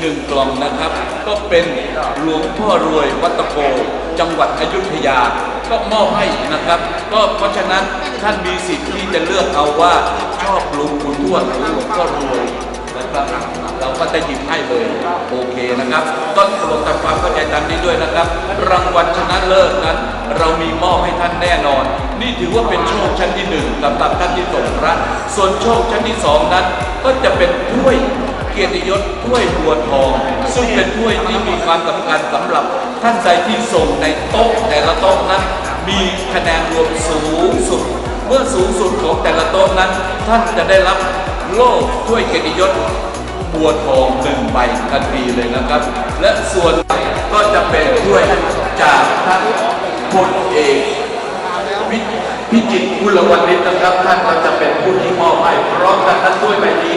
หนึ่งกล่องนะครับ ก็เป็นหลวงพ่อรวยวัตโก จังหวัดอยุธยา ก็มอบให้นะครับ ก็เพราะฉะนั้นท่านมีสิทธิ์ที่จะเลือกเอาว่าชอบหลวงปู่ทวดหรือหลวงพ่อรวยนะครับเราก็จะหยิบให้เลยโอเคนะครับ ต้นโปรดทำความเข้าใจตามนี้ด้วยนะครับ รางวัลชนะเลิศนั้น เรามีมอบให้ท่านแน่นอน นี่ถือว่าเป็นโชคชั้นที่หนึ่งสำหรับท่านที่ส่งพระส่วนโชคชั้นที่สองนั้น ก็จะเป็นถ้วย เกียรติยศถ้วยบัวทอง ซึ่งเป็นถ้วยที่มีความสำคัญสำหรับท่านใดที่ส่งในโต๊ะแต่ละโต๊ะนั้น มีคะแนนรวมสูงสุด เมื่อสูงสุดของแต่ละโต๊ะนั้น ท่านจะได้รับโล่ถ้วยเกียรติยศบัวทองหนึ่งใบทันทีเลยนะครับ และส่วนก็จะเป็นด้วยจากท่านพลเอกพิจิตรกุลวันนิชนะครับ ท่านก็จะเป็นผู้ที่มอบให้พร้อมกันท่านด้วยใบนี้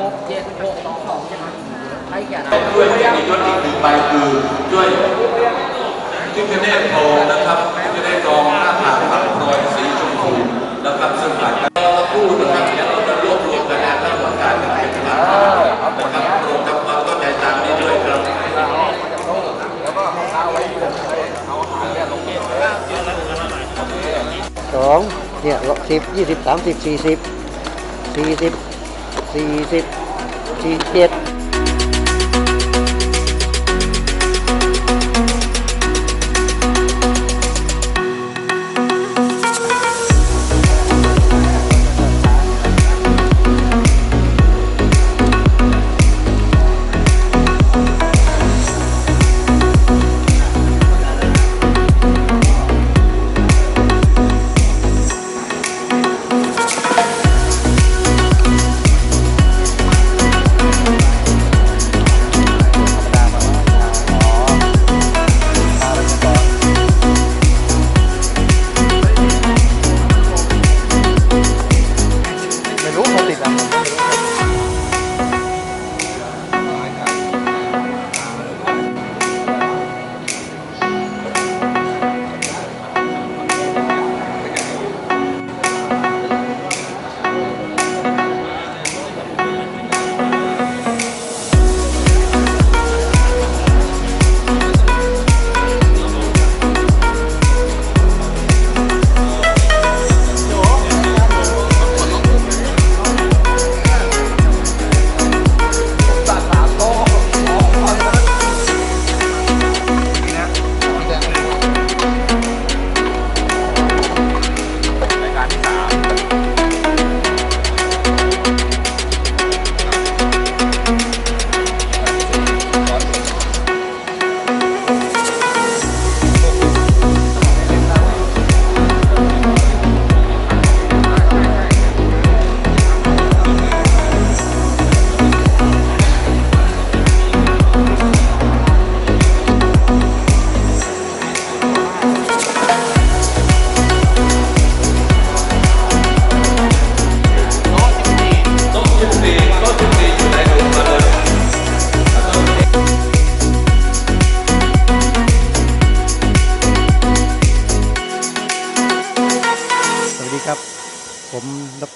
หกเจ็ดหกสองสองใช่ไหมใคร แก่ด้วยเกียรติยศอีกหนึ่งใบคือด้วยทิพเนตทองนะครับทิพเนตทองหน้าผากปักรอยสีชมพูนะครับซึ่งหลายเราพูดนะครับเดี๋ยวเราจะรวบรวมคะแนนทั้งหมดการเป็นหลักฐานนะครับโปรดทำความเข้าใจตามนี้ด้วยครับสองเนี่ยสิบยี่สิบสามสิบสี่สิบสี่สิบสี่สิบสี่เจ็ด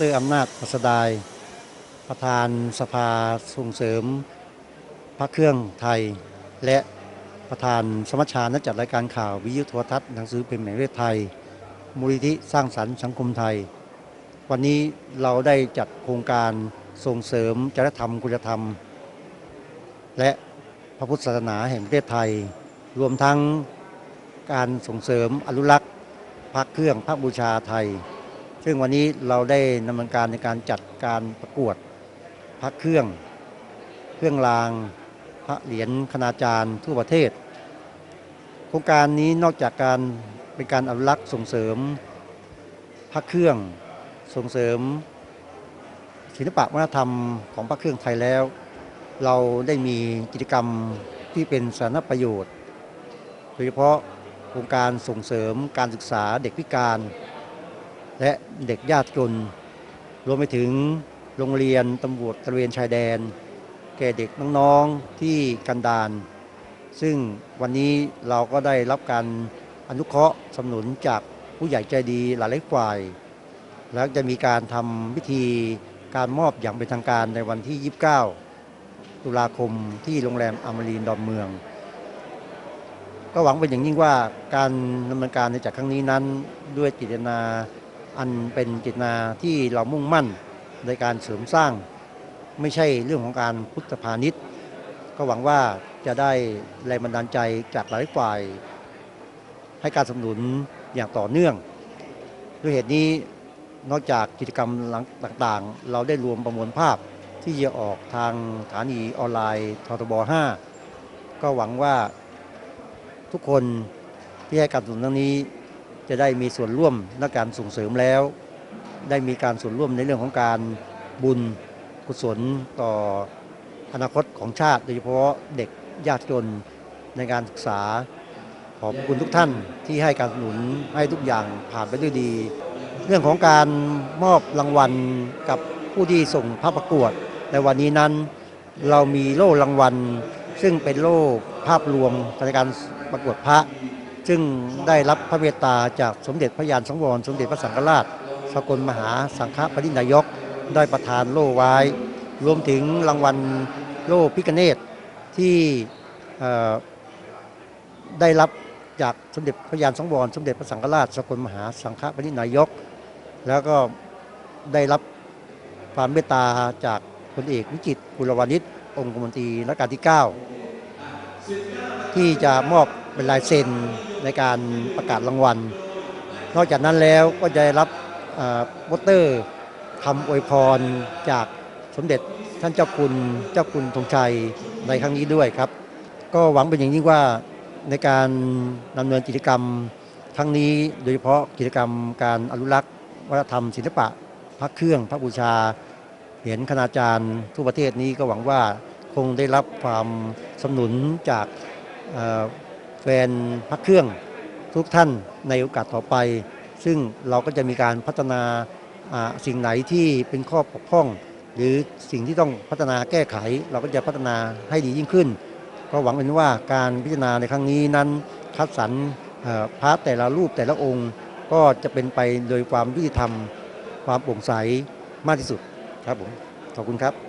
รอำนาจปัสดาย ประธานสภาส่งเสริม พระเครื่องไทย และประธานสมัชชานักจัดรายการข่าววิทยุโทรทัศน์หนังสือเป็นแห่งประเทศไทย มูลนิธิสร้างสรรค์สังคมไทย วันนี้เราได้จัดโครงการส่งเสริมจริยธรรมคุณธรรม และพระพุทธศาสนาแห่งประเทศไทย รวมทั้งการส่งเสริมอนุรักษ์พระเครื่องพระบูชาไทย ซึ่งวันนี้เราได้ดำเนินการในการจัดการประกวดพระเครื่อง เครื่องราง พระเหรียญคณาจารย์ทั่วประเทศ โครงการนี้นอกจากการเป็นการอนุรักษ์ส่งเสริมพระเครื่องส่งเสริม ศิลปะวัฒนธรรมของพระเครื่องไทยแล้ว เราได้มีกิจกรรมที่เป็นสาธารณประโยชน์ โดยเฉพาะโครงการส่งเสริมการศึกษาเด็กพิการ และเด็กยากจน รวมไปถึงโรงเรียนตำรวจตระเวนชายแดน แก่เด็กน้องๆที่กันดารซึ่งวันนี้เราก็ได้รับการอนุเคราะห์สนับสนุนจากผู้ใหญ่ใจดีหลายๆฝ่าย แล้วจะมีการทำพิธีการมอบอย่างเป็นทางการในวันที่ 29 ตุลาคมที่โรงแรมอมรีนดอนเมือง ก็หวังเป็นอย่างยิ่งว่าการดำเนินการในจากครั้งนี้นั้นด้วยจิตนา อันเป็นจิตนาที่เรามุ่งมั่นในการเสริมสร้าง ไม่ใช่เรื่องของการพุทธพาณิชย์ ก็หวังว่าจะได้แรงบันดาลใจจากหลายฝ่าย ให้การสนับสนุนอย่างต่อเนื่อง ด้วยเหตุนี้นอกจากกิจกรรมต่างๆ เราได้รวมประมวลภาพที่จะออกทางสถานีออนไลน์ททบ 5 ก็หวังว่าทุกคนที่ให้การสนับสนุนครั้งนี้ จะได้มีส่วนร่วมในการส่งเสริมแล้ว ได้มีการส่วนร่วมในเรื่องของการบุญกุศลต่ออนาคตของชาติ โดยเฉพาะเด็กยากจนในการศึกษา ขอบคุณทุกท่านที่ให้การสนับสนุนให้ทุกอย่างผ่านไปด้วยดี เรื่องของการมอบรางวัลกับผู้ที่ส่งพระประกวด ในวันนี้นั้นเรามีโล่รางวัล ซึ่งเป็นโล่ภาพรวมในการประกวดพระ ซึ่งได้รับพระเมตตาจากสมเด็จพระยานสังวร สมเด็จพระสังฆราช สกลมหาสังฆปรินายก ได้ประทานโล่ไว้ รวมถึงรางวัลโล่พิกเนตที่ได้รับจากสมเด็จพระยานสังวร สมเด็จพระสังฆราช สกลมหาสังฆปรินายก แล้วก็ได้รับความเมตตาจากพลเอกวิจิตรบุรวานิชองคมนตรีรัชกาลที่ 9 ที่จะมอบเป็นลายเซ็น ในการประกาศรางวัล นอกจากนั้นแล้วก็จะได้รับเอ่อโปสเตอร์คำอวยพรจากสมเด็จท่านเจ้าคุณเจ้าคุณธงชัยในครั้งนี้ด้วยครับ ก็หวังเป็นอย่างยิ่งว่าในการดำเนินกิจกรรมครั้งนี้โดยเฉพาะกิจกรรมการอนุรักษ์วัฒนธรรมศิลปะพระเครื่องพระบูชาเหรียญคณาจารย์ทั่วประเทศนี้ก็หวังว่าคงได้รับความสนับสนุนจาก ฟนพระเครื่องทุกท่านในโอกาสต่อไป ซึ่งเราก็จะมีการพัฒนาสิ่งไหนที่เป็นข้อบกพร่อง หรือสิ่งที่ต้องพัฒนาแก้ไข เราก็จะพัฒนาให้ดียิ่งขึ้น ก็หวังเป็นว่าการพิจารณาในครั้งนี้นั้นคัดสรรพระแต่ละรูปแต่ละองค์ ก็จะเป็นไปโดยความยุติธรรม ความโปร่งใสมากที่สุดครับผมขอบคุณครับ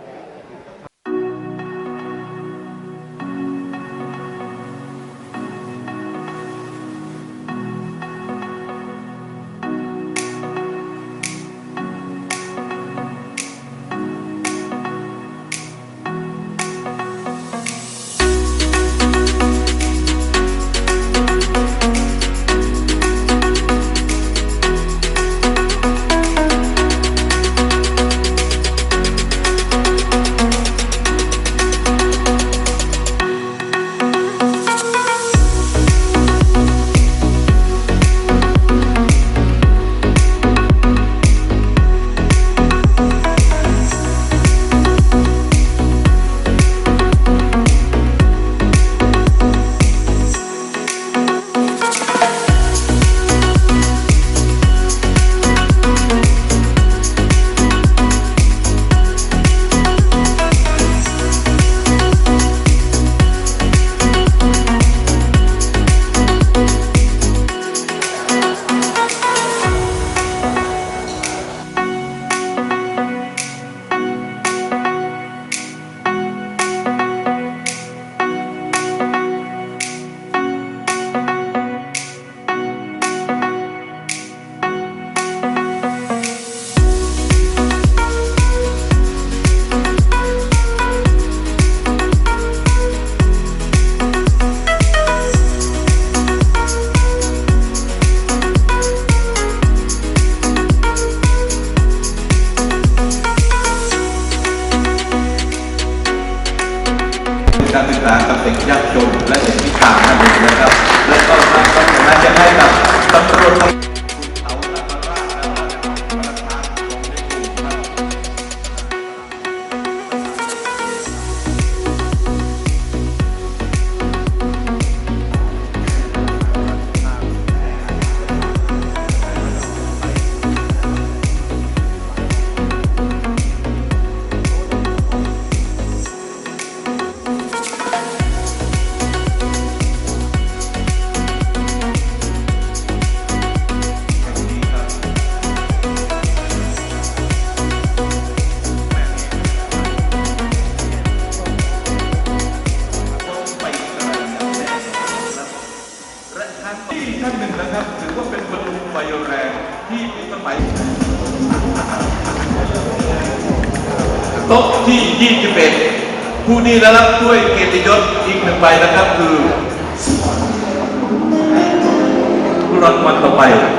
า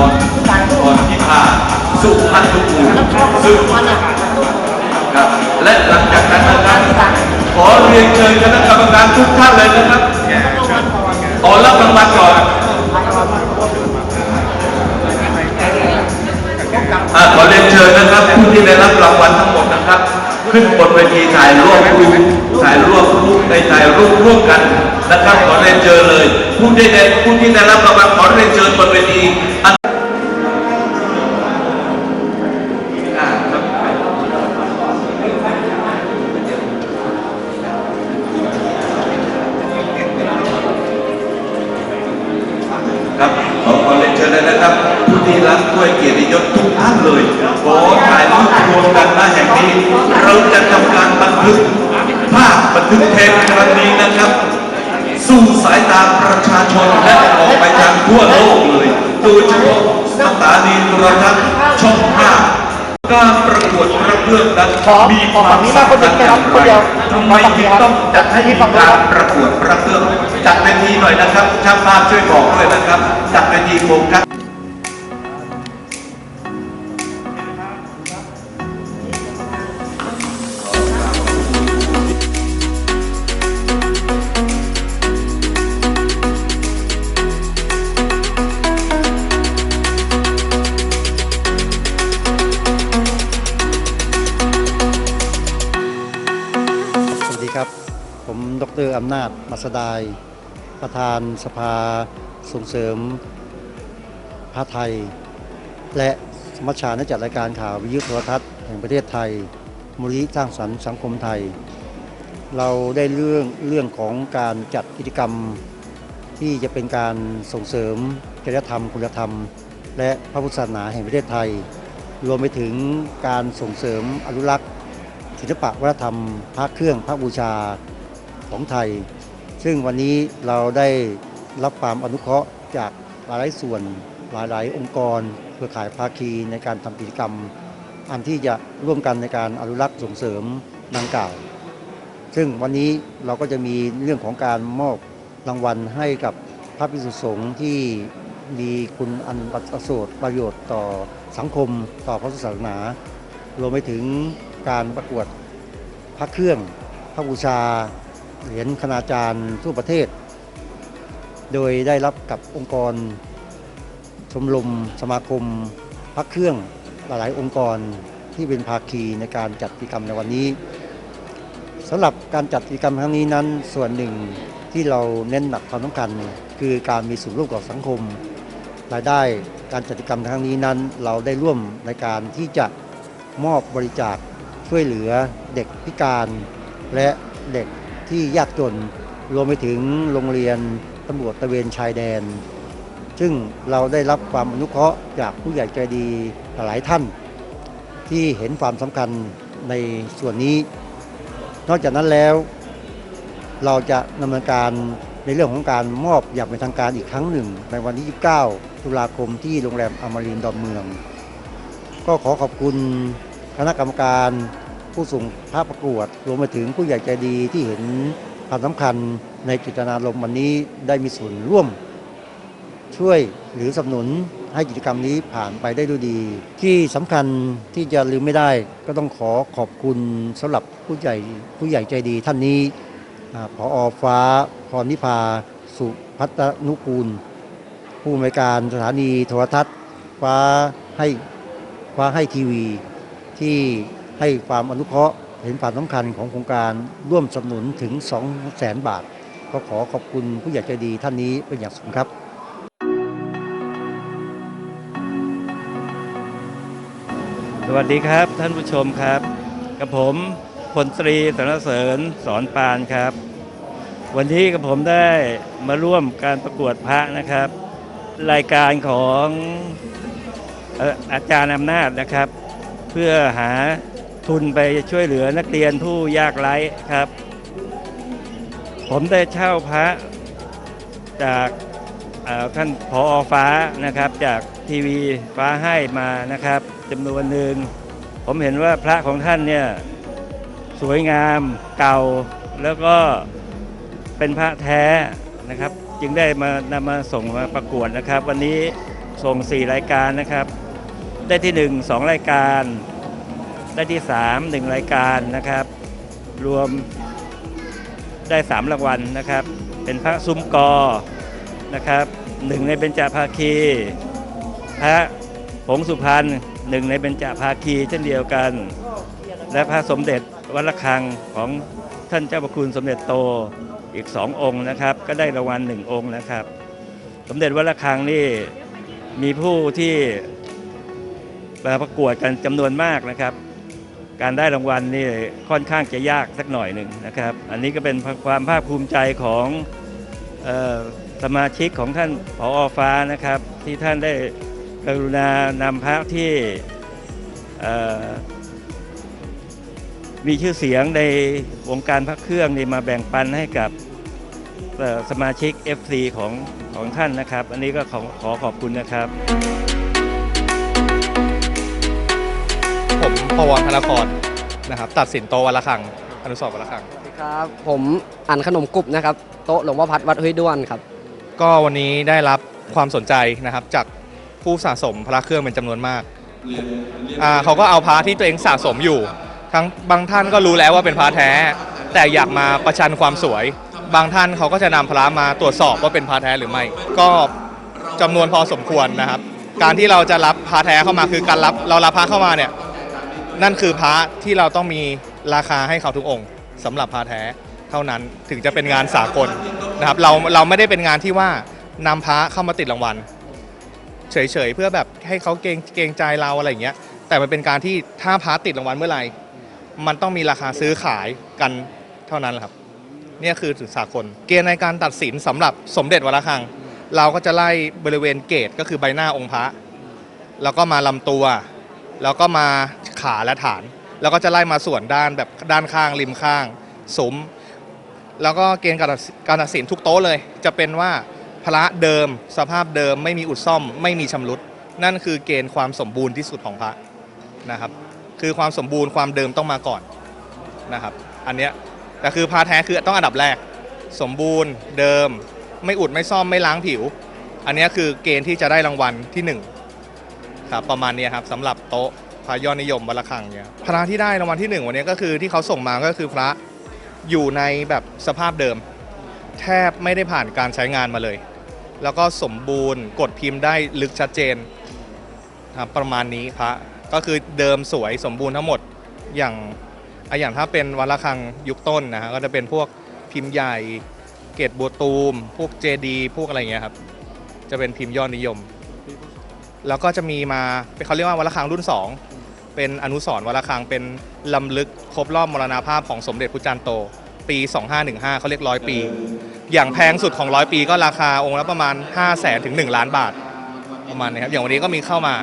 พรพรที่พาสุพันธุกูลซึ่งครับและหลังจากนั้นนะครับขอเรียนเชิญคณะกรรมการทุกท่านเลยนะครับขอรับรางวัลก่อนขอเรียนเชิญนะครับผู้ที่ได้รับรางวัลทั้งหมดนะครับ ขึ้นบนเวทีถ่ายร่วมรูปถ่ายร่วมรูปในถ่ายรูปร่วมกันนะครับขอเรียนเชิญเลย ผู้ที่ได้ผู้ที่ได้รับรางวัลขอเรียนเชิญบนเวทีอัน ผู้ที่รับถ้วยเกียรติยศทุกท่านเลยขอถ่ายรูปรวมกันหน้าแห่งนี้ เราจะทำการบันทึกภาพบันทึกเทปครั้งนี้นะครับ สู่สายตาประชาชนและออกไปทางทั่วโลกเลยโดยเฉพาะสถานีโทรทัศน์ช่องห้าการประกวดพระเครื่องนั้นขอมีขอฝั่งนี้มาคนเดียวนะครันเดียวทำไมถึงต้องจัดให้มีการประกวดพระเครื่องจัดเวทีหน่อยนะครับช่างภาพช่วยบอกด้วยนะครับจัดเวทีโฟกัส อำนาจมัสดาย ประธานสภาส่งเสริมพระไทย และสมัชชานักจัดรายการข่าววิทยุโทรทัศน์แห่งประเทศไทย มูลนิธิสร้างสรรค์สังคมไทย เราได้เรื่องเรื่องของการจัดกิจกรรมที่จะเป็นการส่งเสริมจริยธรรมคุณธรรม และพระพุทธศาสนาแห่งประเทศไทย รวมไปถึงการส่งเสริมอนุรักษ์ศิลปะวัฒนธรรมพระเครื่องพระบูชา ของไทย ซึ่งวันนี้เราได้รับความอนุเคราะห์จากหลายส่วนหลาย ๆ องค์กรเครือข่ายภาคีในการทำกิจกรรม อันที่จะร่วมกันในการอนุรักษ์ส่งเสริมดังกล่าว ซึ่งวันนี้เราก็จะมีเรื่องของการมอบรางวัลให้กับพระภิกษุสงฆ์ที่มีคุณอันประเสริฐประโยชน์ต่อสังคมต่อพระศาสนารวมไปถึงการประกวดพระเครื่อง พระบูชา เหรียญคณาจารย์ทั่วประเทศ โดยได้รับกับองค์กร ชมรมสมาคมพระเครื่องหลายองค์กรที่เป็นภาคีในการจัดกิจกรรมในวันนี้สำหรับการจัดกิจกรรมครั้งนี้นั้นส่วนหนึ่งที่เราเน้นหนักความสำคัญคือการมีส่วนร่วมกับสังคม รายได้การจัดกิจกรรมครั้งนี้นั้น เราได้ร่วมในการที่จะมอบบริจาคช่วยเหลือเด็กพิการและเด็ก ที่ยากจนรวมไปถึงโรงเรียนตำรวจตะเวนชายแดน ซึ่งเราได้รับความอนุเคราะห์จากผู้ใหญ่ใจดีหลายท่าน ที่เห็นความสำคัญในส่วนนี้ นอกจากนั้นแล้ว เราจะดำเนินการในเรื่องของการมอบอย่างเป็นทางการอีกครั้งหนึ่ง ในวันที่ 29 ตุลาคมที่โรงแรมอมรินดอนเมือง ก็ขอขอบคุณคณะกรรมการ ผู้ส่งภาพประกวดรวมไปถึงผู้ใหญ่ใจดีที่เห็นความสำคัญในกิจนารมณ์วันนี้ได้มีส่วนร่วม ช่วยหรือสนับสนุนให้กิจกรรมนี้ผ่านไปได้ด้วยดี ที่สำคัญที่จะลืมไม่ได้ ก็ต้องขอขอบคุณสำหรับผู้ใหญ่ผู้ใหญ่ใจดีท่านนี้อาผอฟ้าพรนิพา สุพัฒนุกูล ผู้อำนวยการสถานีโทรทัศน์ ฟ้าให้คว้าให้ทีวีที่ ให้ความอนุเคราะห์เห็นความสำคัญของโครงการร่วมสนับสนุนถึง 2 0 0แสนบาท ก็ขอขอบคุณผู้ใหญ่ใจดีท่านนี้เป็นอย่างสูงครับสวัสดีครับท่านผู้ชมครับ กับผมพลตรีสรรเสริญสอนปานครับ วันนี้กับผมได้มาร่วมการประกวดพระนะครับ รายการของอาจารย์อำนาจนะครับ เพื่อหา ทุนไปช่วยเหลือนักเรียนผู้ยากไร้ครับ ผมได้เช่าพระจากท่านผอฟ้านะครับ จากทีวีฟ้าให้มานะครับจำนวนหนึ่งผมเห็นว่าพระของท่านเนี่ยสวยงามเก่าแล้วก็เป็นพระแท้นะครับ จึงได้มานำมาส่งมาประกวดนะครับ วันนี้ส่ง 4 รายการนะครับ ได้ที่ 1 2 รายการ ได้ที่ 3 1 รายการนะครับ รวมได้ 3 รางวัลนะครับ เป็นพระซุ้มกอนะครับหนึ่งในเบญจภาคี พระผงสุพรรณหนึ่งในเบญจภาคีเช่นเดียวกัน และพระสมเด็จวัดระฆังของท่านเจ้าพระคุณสมเด็จโตอีกสององค์นะครับ ก็ได้รางวัลหนึ่งองค์นะครับ สมเด็จวัดระฆังนี่มีผู้ที่มาประกวดกันจำนวนมากนะครับ การได้รางวัลนี่ค่อนข้างจะยากสักหน่อยหนึ่งนะครับ อันนี้ก็เป็นความภาคภูมิใจของออสมาชิกของท่านผอฟ้านะครับ ที่ท่านได้กรุณานำพระที่มีชื่อเสียงในวงการพระเครื่องนี่มาแบ่งปันให้กับสมาชิก FC ของของท่านนะครับ อันนี้ก็ขอขอขอบคุณนะครับ พวรพนครนะครับตัดสินโตวันละครั้งอนุสาวรณ์วันละครั้ง สวัสดีครับ ผมอันขนมกรุบนะครับ โต๊ะหลวงพ่อพัดวัดห้วยด้วนครับ ก็วันนี้ได้รับความสนใจนะครับจากผู้สะสมพระเครื่องเป็นจำนวนมากอ่าเขาก็เอาพระที่ตัวเองสะสมอยู่ ทั้งบางท่านก็รู้แล้วว่าเป็นพระแท้ แต่อยากมาประชันความสวย บางท่านเขาก็จะนำพระมาตรวจสอบว่าเป็นพระแท้หรือไม่ ก็จำนวนพอสมควรนะครับ การที่เราจะรับพระแท้เข้ามาคือการรับเรารับพระเข้ามาเนี่ย นั่นคือพระที่เราต้องมีราคาให้เขาทุกองค์สำหรับพระแท้เท่านั้นถึงจะเป็นงานสากลนะครับเราเราไม่ได้เป็นงานที่ว่านำพระเข้ามาติดรางวัล เฉยๆเพื่อแบบให้เขาเกรงเกรงใจเราอะไรอย่างเงี้ย แต่มันเป็นการที่ถ้าพระติดรางวัลเมื่อไหร่มันต้องมีราคาซื้อขายกันเท่านั้นแหละครับ เนี่ยคือถึงสากลเกณฑ์ในการตัดสินสำหรับสมเด็จวระฆัง เราก็จะไล่บริเวณเกตก็คือใบหน้าองค์พระ แล้วก็มาลำตัว แล้วก็มา ขาและฐาน แล้วก็จะไล่มาส่วนด้านแบบด้านข้างริมข้างซุ้มแล้วก็เกณฑ์การตัดสินทุกโต๊ะเลย จะเป็นว่าพระเดิม สภาพเดิมไม่มีอุดซ่อม ไม่มีชำรุด นั่นคือเกณฑ์ความสมบูรณ์ที่สุดของพระนะครับ คือความสมบูรณ์ความเดิมต้องมาก่อนนะครับ อันเนี้ยแต่คือพระแท้คือต้องอันดับแรก สมบูรณ์เดิม ไม่อุดไม่ซ่อมไม่ล้างผิว อันนี้คือเกณฑ์ที่จะได้รางวัลที่หนึ่งครับประมาณนี้ครับสำหรับโต๊ะ พระยอดนิยมวัดละคังเนี่ยพระที่ได้รางวัลที่หนึ่งวันนี้ก็คือที่เขาส่งมาก็คือพระอยู่ในแบบสภาพเดิม แทบไม่ได้ผ่านการใช้งานมาเลย แล้วก็สมบูรณ์กดพิมพ์ได้ลึกชัดเจนประมาณนี้พระก็คือเดิมสวยสมบูรณ์ทั้งหมดอย่างอะอย่างถ้าเป็นวัดละคังยุคต้นนะฮะก็จะเป็นพวกพิมพ์ใหญ่เกตบัวตูม พวกเจดี พวกอะไรเงี้ยครับ จะเป็นพิมพ์ยอดนิยม แล้วก็จะมีมาเป็นเขาเรียกว่าวัดระฆังรุ่น 2 เป็นอนุสรณ์วัดระฆังเป็นลำลึกครบรอบมรณาภาพของสมเด็จพระจันทร์โต ปี 2515 เขาเรียกร้อยปี อย่างแพงสุดของร้อยปีก็ราคาองค์ละประมาณ 5 0 0แสนถึง 1 ล้านบาทประมาณนี้ครับอย่างวันนี้ก็มีเข้ามา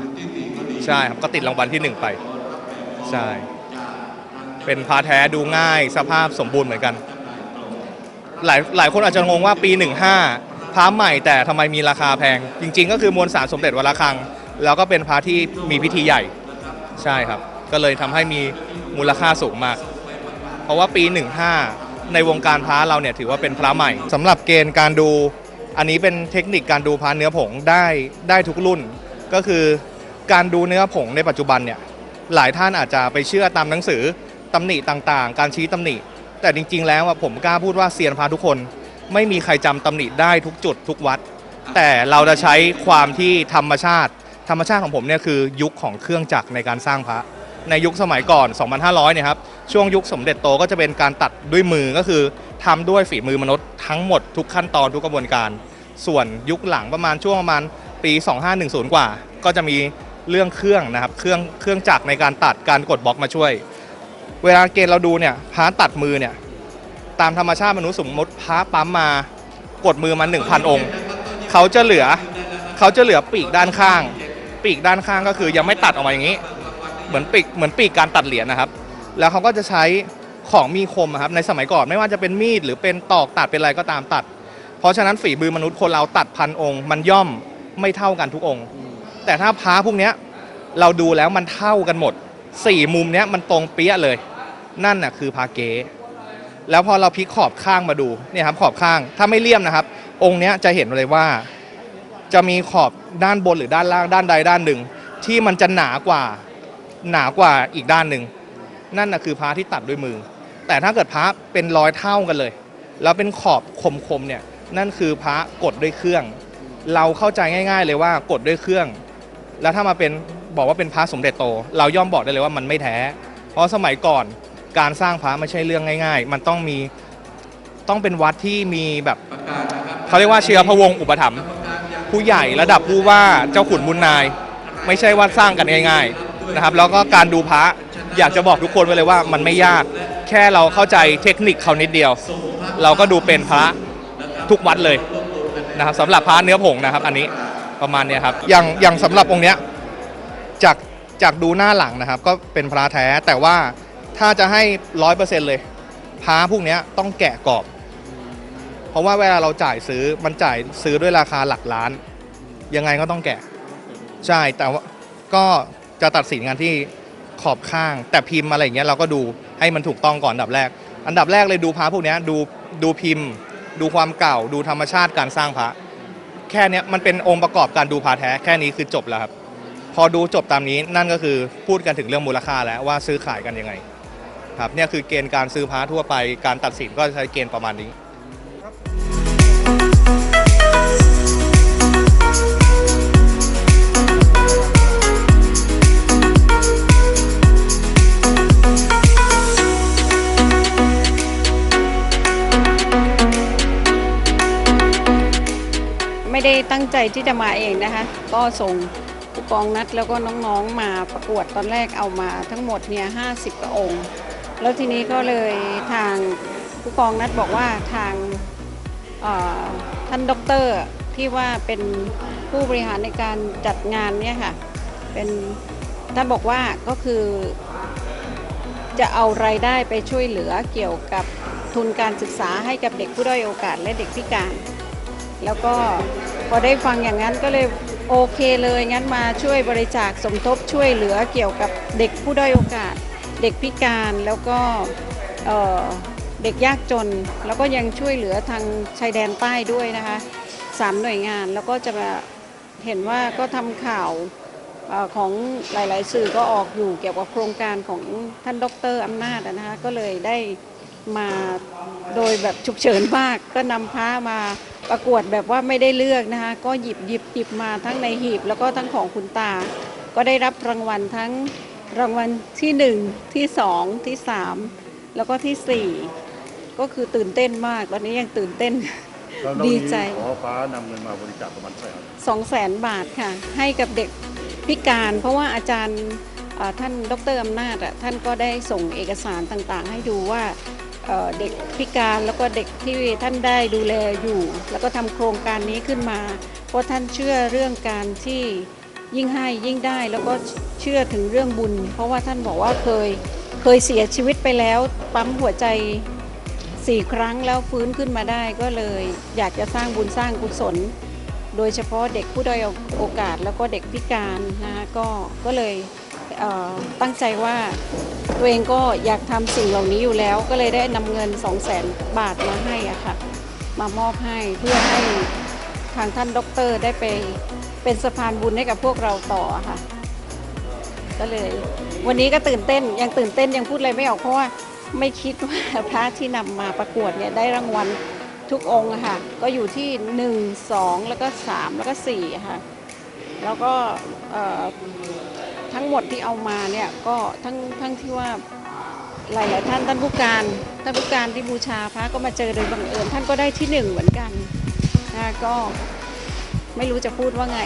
ใช่ครับก็ติดรางวัลที่ 1 ไปใช่เป็นพาแท้ดูง่ายสภาพสมบูรณ์เหมือนกัน หลายหลายคนอาจจะงงว่าปี 15 พระใหม่แต่ทำไมมีราคาแพง จริง ๆ ก็คือมวลสารสมเด็จวัดระฆัง แล้วก็เป็นพระที่มีพิธีใหญ่ใช่ครับ ก็เลยทำให้มีมูลค่าสูงมาก เพราะว่าปี 15 ในวงการพระเราเนี่ยถือว่าเป็นพระใหม่สำหรับเกณฑ์การดูอันนี้เป็นเทคนิคการดูพระเนื้อผงได้ได้ทุกรุ่น ก็คือการดูเนื้อผงในปัจจุบันเนี่ยหลายท่านอาจจะไปเชื่อตามหนังสือตำหนิต่างๆ การชี้ตำหนิ แต่จริง ๆ แล้วผมกล้าพูดว่าเซียนพระทุกคน ไม่มีใครจำตำหนิได้ทุกจุดทุกวัด แต่เราจะใช้ความที่ธรรมชาติ ธรรมชาติของผมเนี่ยคือยุคของเครื่องจักรในการสร้างพระ ในยุคสมัยก่อน 2,500 เนี่ยครับช่วงยุคสมเด็จโตก็จะเป็นการตัดด้วยมือก็คือทำด้วยฝีมือมนุษย์ทั้งหมดทุกขั้นตอนทุกกระบวนการ ส่วนยุคหลังประมาณช่วงประมาณปี 2510 กว่า ก็จะมีเรื่องเครื่องนะครับเครื่องเครื่องจักรในการตัดการกดบล็อกมาช่วย เวลาเกณฑ์เราดูเนี่ยพระตัดมือเนี่ย ตามธรรมชาติมนุษย์สมมติพระปั๊มมากดมือมา1,000 องค์ เขาจะเหลือเขาจะเหลือปีกด้านข้าง ปีกด้านข้างก็คือยังไม่ตัดออกมาอย่างนี้ เหมือนปีกเหมือนปีกการตัดเหรียญนะครับ แล้วเขาก็จะใช้ของมีคมครับในสมัยก่อนไม่ว่าจะเป็นมีดหรือเป็นตอกตัดเป็นอะไรก็ตามตัด เพราะฉะนั้นฝีมือมนุษย์คนเราตัดพันองค์ มันย่อมไม่เท่ากันทุกองค์ แต่ถ้าพระพวกเนี้ยเราดูแล้วมันเท่ากันหมดสี่มุมเนี้ยมันตรงเปี้ยเลย นั่นน่ะคือพาเก๊ แล้วพอเราพลิกขอบข้างมาดูเนี่ยครับขอบข้างถ้าไม่เลี่ยมนะครับ องค์เนี้ยจะเห็นเลยว่า จะมีขอบด้านบนหรือด้านล่างด้านใดด้านหนึ่ง ที่มันจะหนากว่าหนากว่าอีกด้านหนึ่งนั่นนะคือพระที่ตัดด้วยมือ แต่ถ้าเกิดพระเป็นร้อยเท่ากันเลย แล้วเป็นขอบคมๆเนี่ยนั่นคือพระกดด้วยเครื่อง เราเข้าใจง่าย ๆ เลยว่ากดด้วยเครื่อง แล้วถ้ามาเป็นบอกว่าเป็นพระสมเด็จโต เราย่อมบอกได้เลยว่ามันไม่แท้ เพราะสมัยก่อน การสร้างพระไม่ใช่เรื่องง่าย ๆ มันต้องมีต้องเป็นวัดที่มีแบบเขาเรียกว่าเชื้อพระวงศ์อุปถัมภ์ผู้ใหญ่ระดับผู้ว่าเจ้าขุนมุนนาย ไม่ใช่ว่าสร้างกันง่าย ๆนะครับ แล้วก็การดูพระอยากจะบอกทุกคนไว้เลยว่ามันไม่ยาก แค่เราเข้าใจเทคนิคเขานิดเดียว เราก็ดูเป็นพระทุกวัดเลยนะครับสำหรับพระเนื้อผงนะครับ อันนี้ประมาณเนี้ยครับอย่างอย่างสำหรับองค์เนี้ยจากจากดูหน้าหลังนะครับ ก็เป็นพระแท้แต่ว่า ถ้าจะให้ร้อยเปอร์เซ็นต์เลยพระพวกเนี้ยต้องแกะกรอบ เพราะว่าเวลาเราจ่ายซื้อมันจ่ายซื้อด้วยราคาหลักล้าน ยังไงก็ต้องแกะ ใช่แต่ว่าก็จะตัดสินกันที่ขอบข้าง แต่พิมพ์อะไรอย่างเงี้ยเราก็ดูให้มันถูกต้องก่อนอันดับแรก อันดับแรกเลยดูพระพวกเนี้ยดูดูพิมพ์ ดูความเก่า ดูธรรมชาติการสร้างพระแค่เนี้ยมันเป็นองค์ประกอบการดูพระแท้แค่นี้คือจบแล้วครับ พอดูจบตามนี้นั่นก็คือพูดกันถึงเรื่องมูลค่าแล้วว่าซื้อขายกันยังไง ครับเนี่ยคือเกณฑ์การซื้อพระทั่วไป การตัดสินก็ใช้เกณฑ์ประมาณนี้ไม่ได้ตั้งใจที่จะมาเองนะคะ ก็ส่งผู้กองนัดแล้วก็น้องๆมาประกวดตอนแรกเอามาทั้งหมดเนี่ยห้าสิบกว่าองค์ แล้วทีนี้ก็เลยทางผู้กองนัดบอกว่าทางท่านด็อกเตอร์ที่ว่าเป็นผู้บริหารในการจัดงานเนี่ยค่ะเป็นท่านบอกว่าก็คือจะเอารายได้ไปช่วยเหลือเกี่ยวกับทุนการศึกษาให้กับเด็กผู้ด้อยโอกาสและเด็กพิการ แล้วก็พอได้ฟังอย่างนั้นก็เลยโอเคเลยงั้นมาช่วยบริจาคสมทบช่วยเหลือเกี่ยวกับเด็กผู้ด้อยโอกาส เด็กพิการแล้วก็เเด็กยากจน แล้วก็ยังช่วยเหลือทางชายแดนใต้ด้วยนะคะสามหน่วยงานแล้วก็จะมาเห็นว่าก็ทำข่าวอของหลาย ๆ สื่อก็ออกอยู่เกี่ยวกับโครงการของท่านดรอำนาจนะคะก็เลยได้มาโดยแบบฉุกเฉินมาก ก็นำพระมาประกวดแบบว่าไม่ได้เลือกนะคะก็หยิบหยิบหยิบมาทั้งในหีบ แล้วก็ทั้งของคุณตา ก็ได้รับรางวัลทั้ง รางวัลที่หนึ่งที่สองที่สามแล้วก็ที่สี่ก็คือตื่นเต้นมาก ตอนนี้ยังตื่นเต้นดีใจขอฟ้านำเงินมาบริจาคประมาณเท่าไหร่ครับสองแสนบาทค่ะ ให้กับเด็กพิการ เพราะว่าอาจารย์เอ่อท่านดรอำนาจอะท่านก็ได้ส่งเอกสารต่างๆ ให้ดูว่าเอ่อเด็กพิการแล้วก็เด็กที่ท่านได้ดูแลอยู่ แล้วก็ทำโครงการนี้ขึ้นมา เพราะท่านเชื่อเรื่องการที่ ยิ่งให้ยิ่งได้แล้วก็เชื่อถึงเรื่องบุญ เพราะว่าท่านบอกว่าเคยเคยเสียชีวิตไปแล้วปั๊มหัวใจสี่ครั้งแล้วฟื้นขึ้นมาได้ก็เลยอยากจะสร้างบุญสร้างกุศล โดยเฉพาะเด็กผู้ด้อยโอกาสแล้วก็เด็กพิการนะคะก็ก็เลยเตั้งใจว่าตัวเองก็อยากทำสิ่งเหล่านี้อยู่แล้ว ก็เลยได้นำเงิน 2 0 0แสนบาทมาให้อะค่ะมามอบให้เพื่อให้ทางท่านด็อกเตอร์ได้ไป เป็นสะพานบุญให้กับพวกเราต่อค่ะ ก็เลย วันนี้ก็ตื่นเต้นยังตื่นเต้นยังพูดอะไรไม่ออกเพราะว่าไม่คิดว่าพระที่นำมาประกวดเนี่ยได้รางวัลทุกองค่ะ ก็อยู่ที่ 1 2 แล้วก็ 3 แล้วก็ 4 ค่ะ แล้วก็ทั้งหมดที่เอามาเนี่ยก็ทั้งทั้งที่ว่าหลายหลายท่านท่านผู้การท่านผู้การที่บูชาพระก็มาเจอโดยบังเอิญท่านก็ได้ที่หนึ่งเหมือนกันนะก็ ไม่รู้จะพูดว่าไง